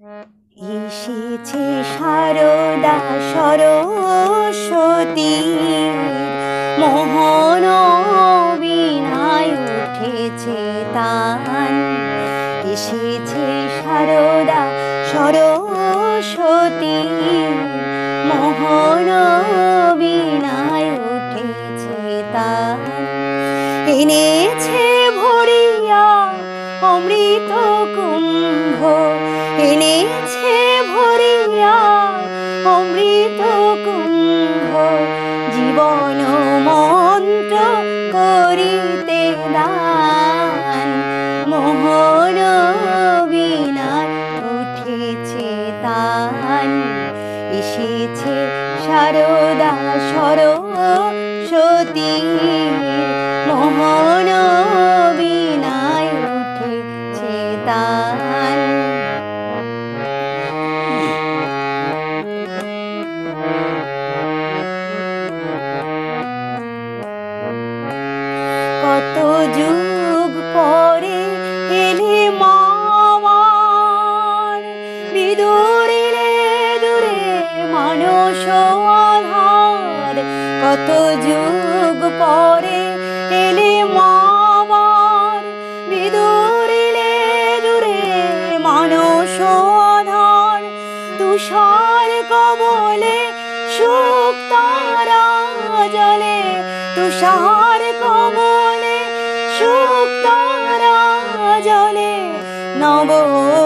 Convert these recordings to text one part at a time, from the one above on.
এসেছে সারদা সরস্বতী। মোহন বিনায় উঠেছে তান। এসেছে সারদা সরস্বতী। মোহন বিনায় উঠেছে তান। এনেছে ভরিয়া অমৃত কুম্ভ। এসেছে সারদা সতী মোহন কত যুগ পরে এলে মামার বিদুরিলে দূরে মানুষ আধার। তুষার কবলে সুখ তারা জলে তুষার কবলে সুখ তারা জলে নবরুণে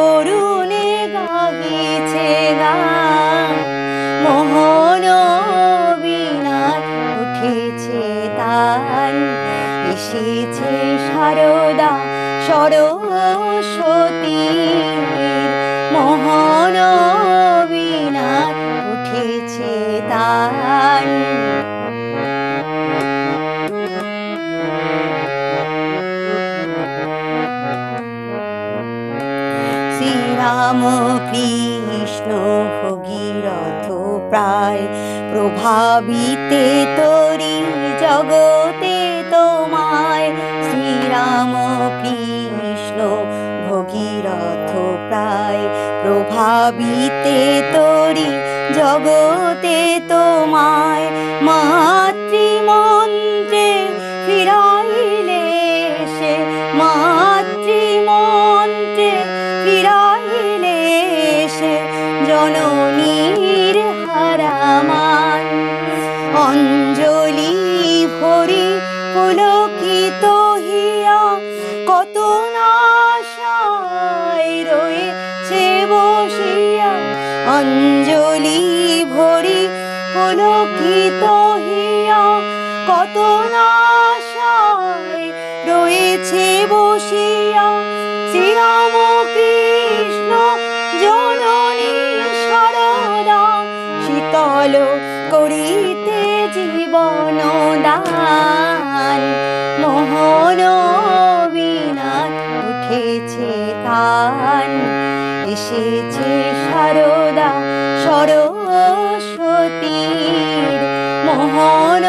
এসেছে সারদা সরস্বতী মোহন বিনায় উঠেছে তান শ্রীরাম কৃষ্ণ ভগীরথ প্রায় প্রভাবিতে তরি জগতে শ্রীরাম কৃষ্ণ ভগীরথ প্রায় প্রভাবিতে তরি জগতে তোমায় মাতৃমন্ত্রে ফিরাইলে সে মাতৃমন্ত্রে ফিরাইলে সে জননীর হারামান। অঞ্জলি ভরি পুলকিত অঞ্জলি ভরি পুলকিত হিয়া কত নাশায় রয়েছে বসিয়া। শ্রীরাম কৃষ্ণ জননী সারদা শীতল করিতে জীবন দান। মোহন বিনায় উঠেছে তান। এসেছে সারদা সরস্বতীর মোহন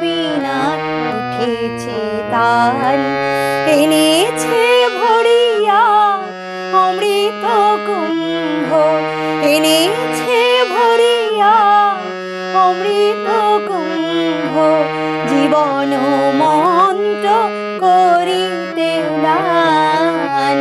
বিনায় উঠেছে তান এনেছে ভরিয়া অমৃত কুম্ভ। এনেছে ভরিয়া অমৃত কুম্ভ। জীবন মন্ত্র করিতে দান